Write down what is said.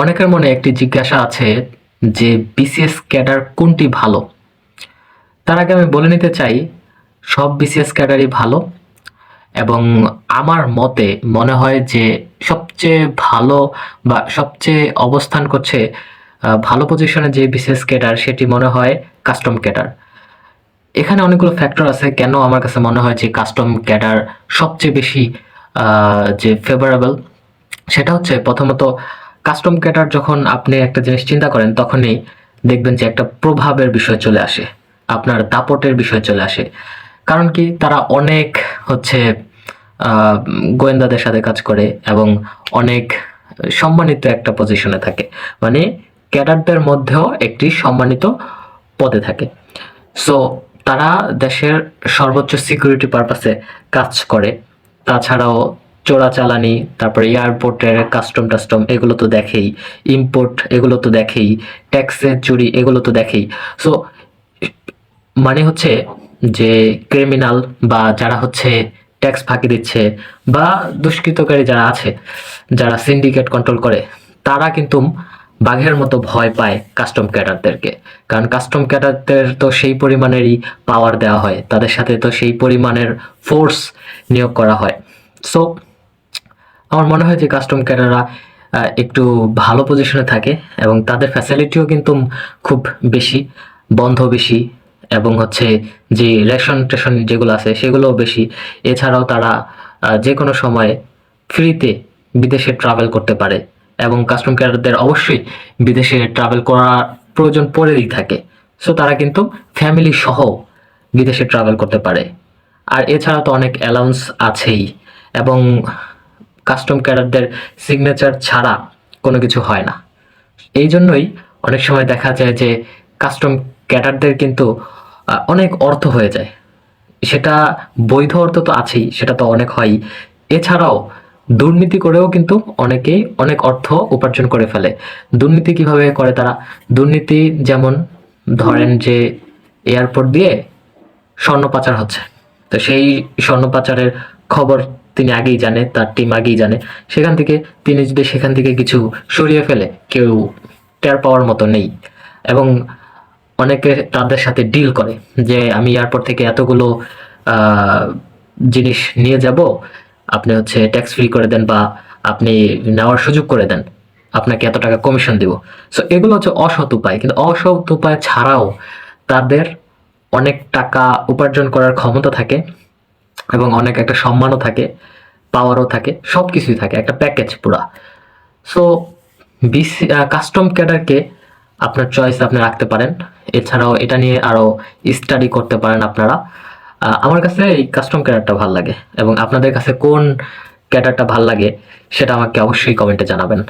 অনেকের মনে একটি জিজ্ঞাসা আছে যে বিসিএস ক্যাডার কোনটি ভালো? তার আগে আমি বলে নিতে চাই, সব বিসিএস ক্যাডারই ভালো এবং আমার মতে মনে হয় যে, সবচেয়ে ভালো বা সবচেয়ে অবস্থান করছে ভালো পজিশনে যে বিসিএস ক্যাডার, সেটি মনে হয় কাস্টম ক্যাডার। এখানে অনেকগুলো ফ্যাক্টর আছে, কেন আমার কাছে মনে হয় যে কাস্টম ক্যাডার সবচেয়ে বেশি যে ফেভারেবল সেটা হচ্ছে প্রথমত কাস্টম ক্যাটার যখন আপনি একটা জিনিস চিন্তা করেন, তখনই দেখবেন যে একটা প্রভাবের বিষয় চলে আসে, আপনার দাপটের বিষয় চলে আসে। কারণ কি? তারা অনেক হচ্ছে গোয়েন্দাদের সাথে কাজ করে এবং অনেক সম্মানিত একটা পজিশনে থাকে। মানে ক্যাডারদের মধ্যেও একটি সম্মানিত পদে থাকে। সো তারা দেশের সর্বোচ্চ সিকিউরিটি পারপাসে কাজ করে। তাছাড়াও চোরাচালানি, তারপরে এয়ারপোর্টের কাস্টম টাস্টম এগুলো তো দেখেই। ইম্পোর্ট এগুলো তো দেখেই। ট্যাক্সের চুরি, এগুলো তো দেখেই। সো মানে হচ্ছে যে ক্রিমিনাল বা যারা হচ্ছে ট্যাক্স ফাঁকি দিচ্ছে বা দুষ্কৃতকারী যারা আছে, যারা সিন্ডিকেট কন্ট্রোল করে, তারা কিন্তু বাঘের মতো ভয় পায় কাস্টম ক্যাডারদেরকে কারণ কাস্টম ক্যাডারদের তো সেই পরিমাণেরই পাওয়ার দেওয়া হয়। তাদের সাথে তো সেই পরিমাণের ফোর্স নিয়োগ করা হয়। সো আমার মনে হয় যে কাস্টম ক্যাডাররা একটু ভালো পজিশনে থাকে এবং তাদের ফ্যাসিলিটিও কিন্তু খুব বেশি, বন্ধ বেশি এবং হচ্ছে যে রেশন টেশন যেগুলো আছে সেগুলোও বেশি। এছাড়াও তারা যে কোনো সময় ফ্রিতে বিদেশে ট্রাভেল করতে পারে এবং কাস্টম ক্যাডারদের অবশ্যই বিদেশে ট্রাভেল করার প্রয়োজন পড়েই থাকে। সো তারা কিন্তু ফ্যামিলি সহ বিদেশে ট্রাভেল করতে পারে। আর এছাড়া তো অনেক অ্যালাউন্স আছেই এবং কাস্টম ক্যাডারদের সিগনেচার ছাড়া কোনো কিছু হয় না। এই জন্যই অনেক সময় দেখা যায় যে কাস্টম ক্যাডারদের কিন্তু অনেক অর্থ হয়ে যায়। সেটা বৈধ অর্থ তো আছেই, সেটা তো অনেক হয়ই এছাড়াও দুর্নীতি করেও কিন্তু অনেকেই অনেক অর্থ উপার্জন করে ফেলে। দুর্নীতি কীভাবে করে তারা? দুর্নীতি যেমন ধরেন যে এয়ারপোর্ট দিয়ে স্বর্ণ পাচার হচ্ছে। তো সেই স্বর্ণ পাচারের খবর তিনি আগেই জানে, তার টিম আগেই জানে। সেখান থেকে তিনি যদি সেখান থেকে কিছু সরিয়ে ফেলে, কেউ টের পাওয়ার মতো নেই। এবং অনেকে তাদের সাথে ডিল করে যে, আমি এয়ারপোর্ট থেকে এতগুলো জিনিস নিয়ে যাব, আপনি হচ্ছে ট্যাক্স ফ্রি করে দেন বা আপনি নেওয়ার সুযোগ করে দেন। আপনাকে এত টাকা কমিশন দিব। সো এগুলো হচ্ছে অসৎ উপায়। কিন্তু অসৎ উপায় ছাড়াও তাদের অনেক টাকা উপার্জন করার ক্ষমতা থাকে। এবং অনেক একটা সম্মানও থাকে পাওয়ারও থাকে সব কিছুই থাকে, একটা প্যাকেজ পুরা। সো বিসি কাস্টম ক্যাডারকে আপনার চয়েস আপনি রাখতে পারেন। এছাড়াও এটা নিয়ে আরও স্টাডি করতে পারেন আপনারা। আমার কাছে এই কাস্টম ক্যাডারটা ভালো লাগে এবং আপনাদের কাছে কোন ক্যাডারটা ভালো লাগে সেটা আমাকে অবশ্যই কমেন্টে জানাবেন।